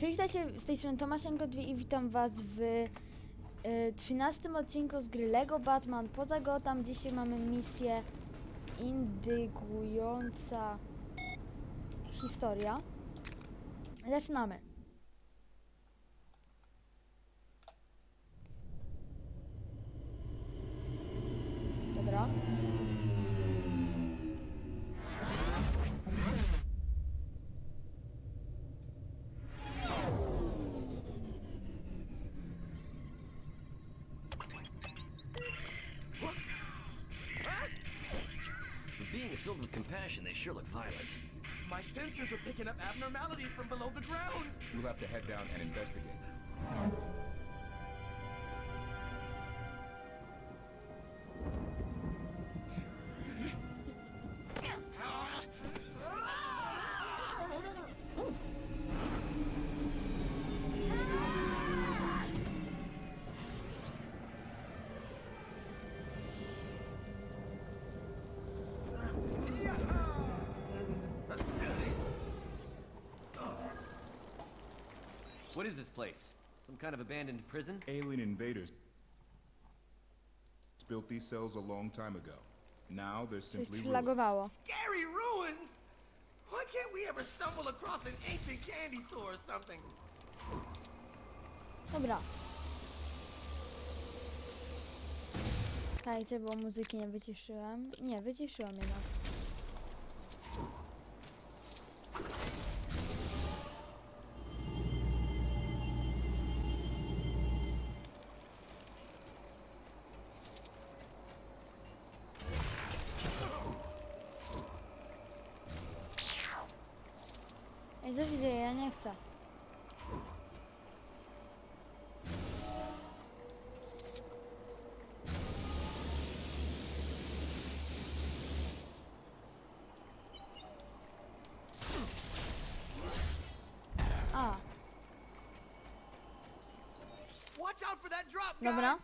Cześć, witajcie, z tej strony Tomaszenko i witam was w y, 13 odcinku z gry LEGO Batman poza Gotham. Dzisiaj mamy misję indygująca historia. Zaczynamy. Dobra. Filled with compassion, they sure look violent. My sensors are picking up abnormalities from below the ground. We'll have to head down and investigate. What is this place? Some kind of abandoned prison? Alien invaders built these cells a long time ago. Now they're Coś simply ruins. przylagowało. Scary ruins! Why can't we ever stumble across an ancient candy store or something? Dobra. Czekajcie, bo muzyki nie wyciszyłem. Nie, wyciszyłem jednak. Dobra.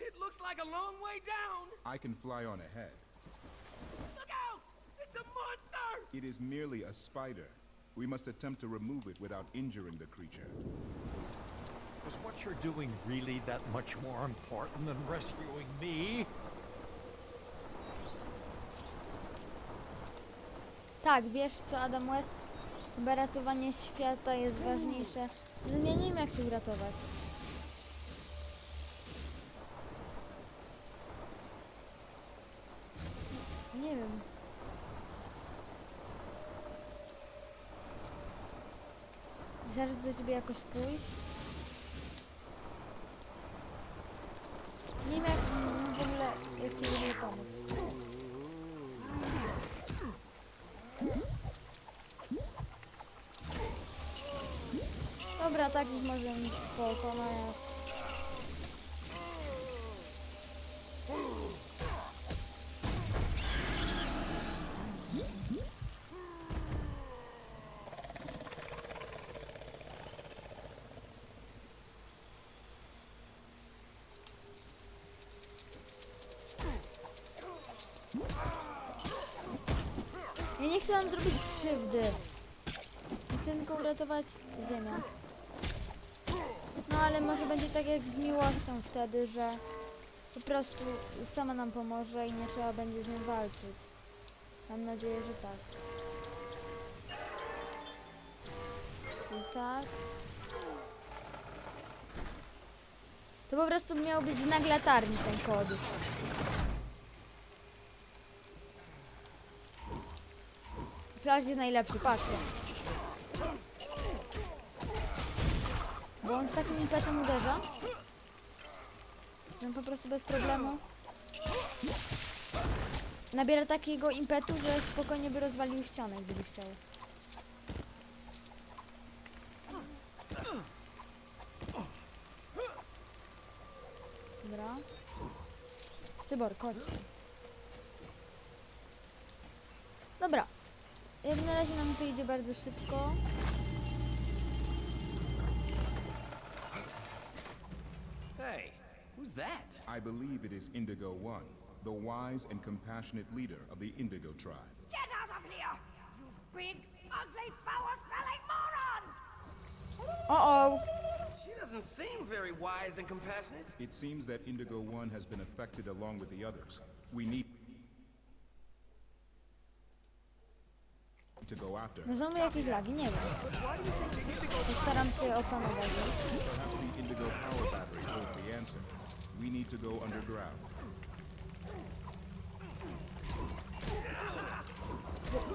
It looks like a long way down! I can fly on ahead. Look out! It's a monster! It is merely a spider. We must attempt to remove it without injuring the creature. Was what you're doing really that much more important than rescuing me? tak, wiesz co, Adam West? Chyba ratowanie świata jest ważniejsze. Zmienimy jak się uratować. Nie wiem. Zaraz do ciebie jakoś pójść? Nie wiem jak w ogóle, jak ci ogóle pomóc. Dobra, takich możemy pokonać. Ja nie chcę wam zrobić krzywdy. Chcę tylko uratować ziemię. No ale może będzie tak jak z miłością wtedy, że po prostu sama nam pomoże i nie trzeba będzie z nią walczyć. Mam nadzieję, że tak. I tak. To po prostu miał być znak latarni ten kod. Flash jest najlepszy, patrzcie. Bo on z takim impetem uderza. że po prostu bez problemu. Nabiera takiego impetu, że spokojnie by rozwalił ścianę, gdyby chciał. Dobra. Cyborg, chodź. Dobra. Jak na razie nam to idzie bardzo szybko. Hey, who's that? I believe it is Indigo One, the wise and compassionate leader of the Indigo tribe. Get out of here! You big, ugly, foul-smelling morons! O! She doesn't seem very wise and compassionate. It seems that Indigo One has been affected along with the others. We need to go after her. No znowu jakieś lagi, nie wiem. Postaram się opanować.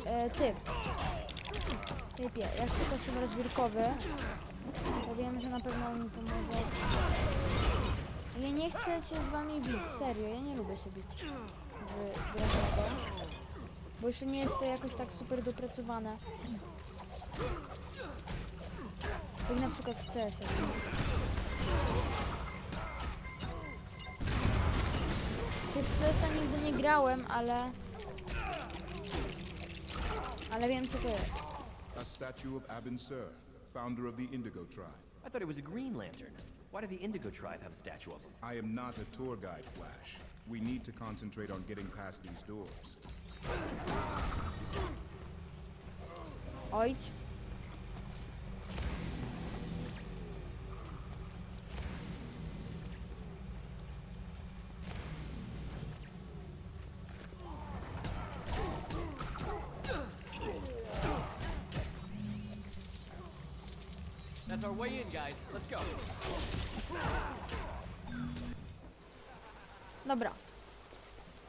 E, ty. Typie, jak chcę kostium rozbiórkowy, to wiem, że na pewno mi pomoże. Ja nie chcę się z wami bić, serio, ja nie lubię się bić w grę Bo jeszcze nie jest to jakoś tak super dopracowane. Jak na przykład w CS-ie. Czy w CS-a nigdy nie grałem, ale... Ale wiem co to jest. A statue of Abin Sur, founder of the Indigo tribe. I thought it was a Green Lantern. Why did the Indigo tribe have a statue of him? I am not a tour guide, Flash. We need to concentrate on getting past these doors. Ojdź. That's our way in, guys. Let's go. Dobra.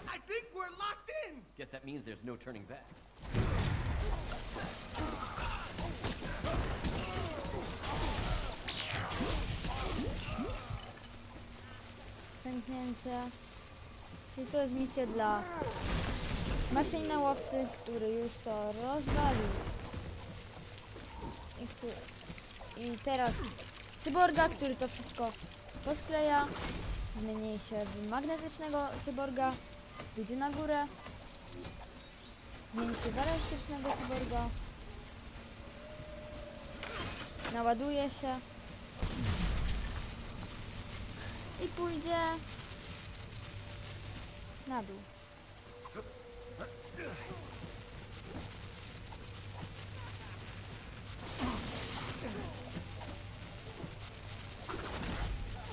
I think we're locked in. Guess that means there's no turning back. Pęknięcie. Czyli to jest misja dla Marsjanina łowcy, który już to rozwalił. I, I teraz cyborga, który to wszystko poskleja. Zmieni się w magnetycznego cyborga. Wyjdzie na górę. W elektrycznego cyborga. Naładuje się. I pójdzie na dół.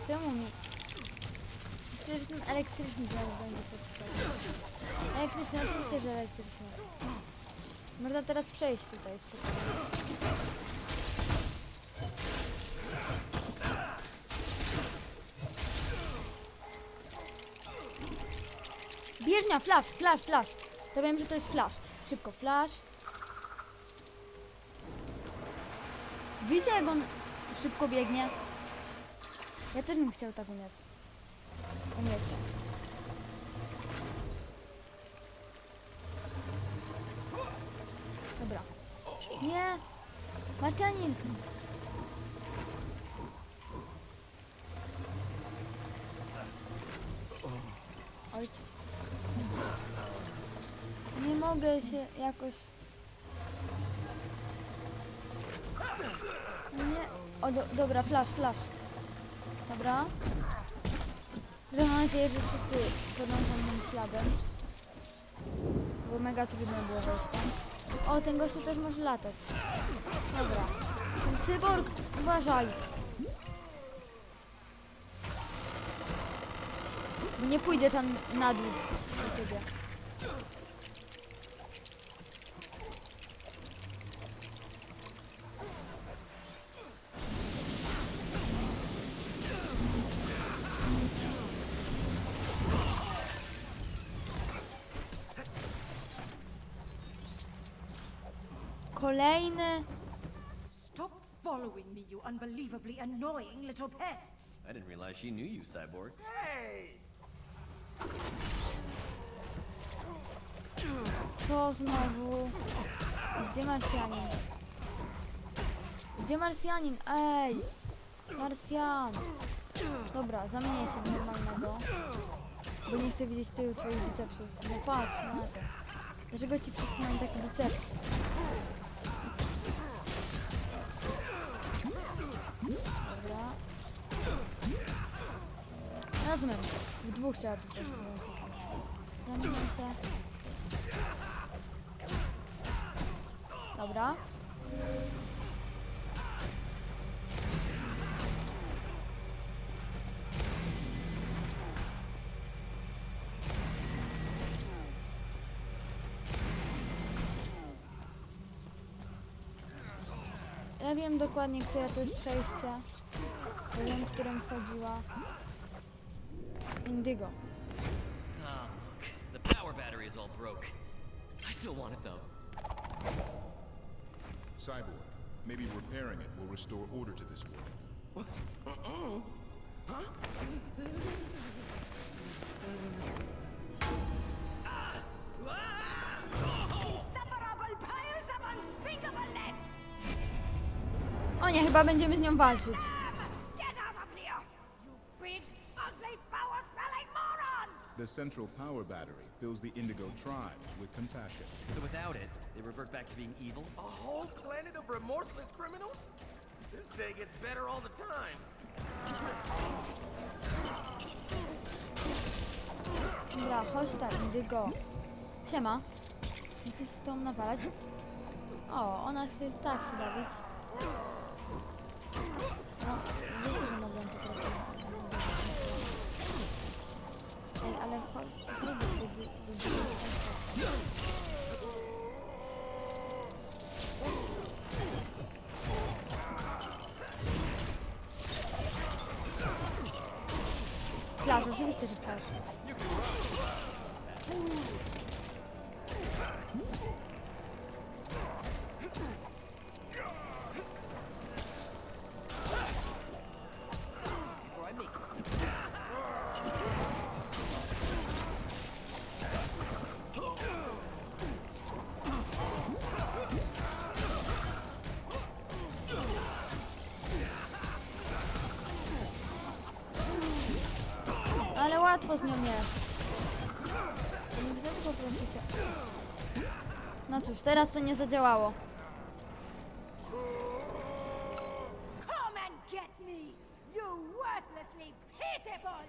Czemu mi? Przecież ten elektryczny zaraz będzie potrzebny. Elektryczny, oczywiście, że elektryczny. Można teraz przejść tutaj. Bieżnia, flash, flash, flash. To wiem, że to jest flash. Szybko, flash. Widzicie, jak on szybko biegnie? Ja też bym chciał tak umieć. Umieć. Dobra. Nie! Marcianin! Oj. Nie mogę się jakoś... Nie. O, do, dobra, flash, flash. Dobra. Mam nadzieję, że wszyscy podążą moim śladem. Bo mega trudno było wejść tam. O, ten gościu też może latać. Dobra. Cyborg, uważaj. Nie pójdę tam na dół do ciebie. Kolejny. Stop following me, you unbelievably annoying little pests! I didn't realize she knew you, Cyborg. Hey. Co znowu? Gdzie Marsjanin? Gdzie Marsjanin? Ej! Marsjan! Dobra, zamienię się w normalnego. Bo nie chcę widzieć tyłu twoich bicepsów. No patrz na to. Dlaczego ci wszyscy mają takie bicepsy? Znadzmy. W dwóch chciała po prostu zasnąć. Zamykam się. Dobra. Ja wiem dokładnie, które to jest przejście. Wiem, którym wchodziła. Indygo. Ah, look. The power battery is all broke. I still want it though. Cyborg, maybe repairing it will restore order to this world. Insufferable piles of unspeakableness! O nie, chyba będziemy z nią walczyć. The central power battery fills the Indigo tribe with compassion. So without it, they revert back to being evil? A whole planet of remorseless criminals? This day gets better all the time. Dobra, chodź ta Indygo. Siema. Chcesz z tą nawalać? O, ona chce tak się bawić. Flash, oczywiście, że flash. Before I łatwo z nią jest. Nie wystarczy po prostu cię. No cóż, teraz to nie zadziałało. Come and get me! You worthlessly pitiful,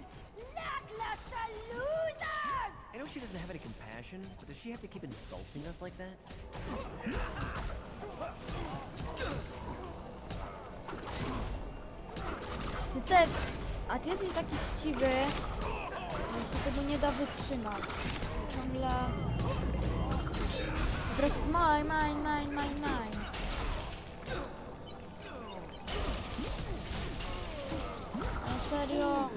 lackluster losers! I know she doesn't have any compassion, but does she have to keep insulting us like that? Ty też. A ty jesteś taki chciwy, że się tego nie da wytrzymać. Ciągle... Prostu mine, mine, mine, mine, mine. Ale serio?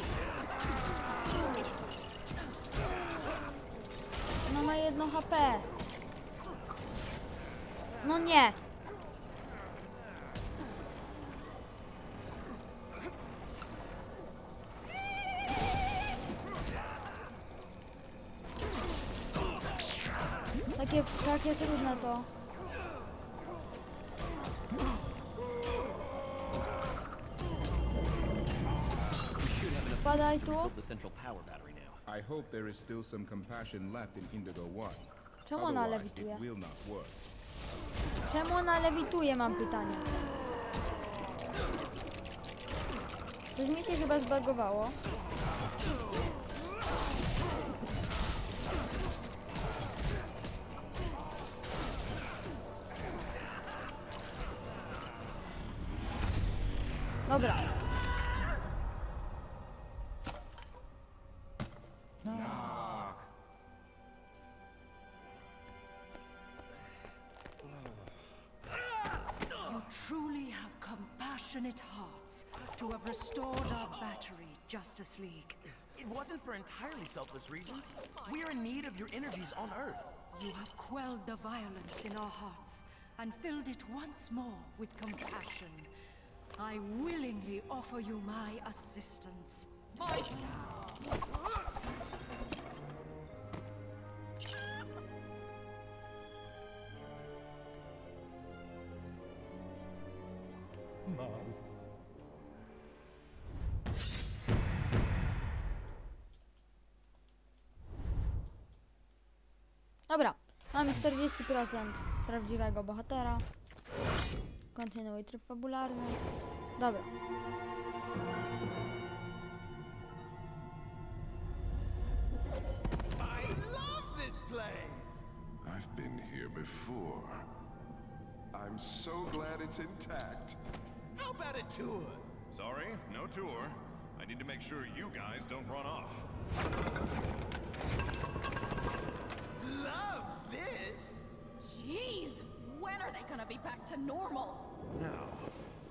No ma jedno HP. No nie. Takie, takie trudne to. Spadaj tu. I hope there is still some compassion left in Indigo 1. Czemu ona lewituje? Czemu ona lewituje, mam pytanie. Coś mi się chyba zbagowało. Justice League. It wasn't for entirely selfless reasons. We are in need of your energies on Earth. You have quelled the violence in our hearts and filled it once more with compassion. I willingly offer you my assistance. My Dobra, mamy 40% prawdziwego bohatera. Kontynuuj tryb fabularny. Dobra. I love this place! I've been here before. I'm so glad it's intact. How about a tour? Sorry, no tour. I need to make sure you guys don't run off. To normal? Now,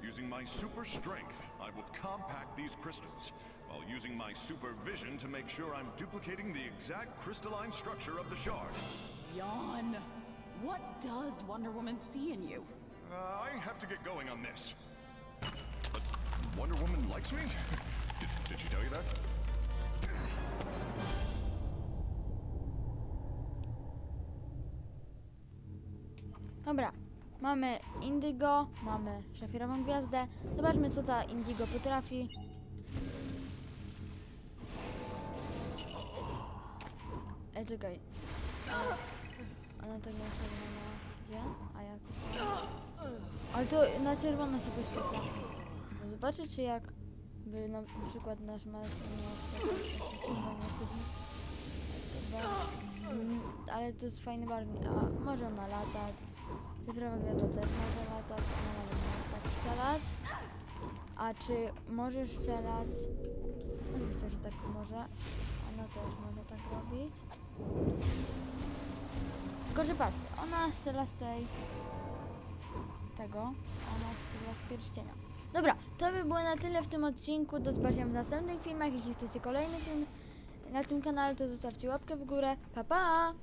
using my super strength, I will compact these crystals, while using my super vision to make sure I'm duplicating the exact crystalline structure of the shard. Yawn. What does Wonder Woman see in you? Uh, I have to get going on this. But Wonder Woman likes me? Did, did she tell you that? Dobra, mamy Indigo, mamy szafirową gwiazdę. Zobaczmy, co ta Indigo potrafi. Ej, czekaj. Ona tak na czerwono idzie? A jak? Ale to na czerwono się wyświetla. No Zobaczę, czy jak by na przykład nasz nie czerwony jesteśmy. Ale to jest fajny barwnik. A może ona latać. Cyfrowa gwiazda też może latać. Ona nawet może tak strzelać. A czy może strzelać? Oczywiście, że tak może. Ona też może tak robić. Tylko, że patrzcie, ona strzela z tej... Tego. Ona strzela z pierścienia. Dobra, to by było na tyle w tym odcinku. Do zobaczenia w następnych filmach. Jeśli chcecie kolejny film na tym kanale, to zostawcie łapkę w górę. Pa, pa!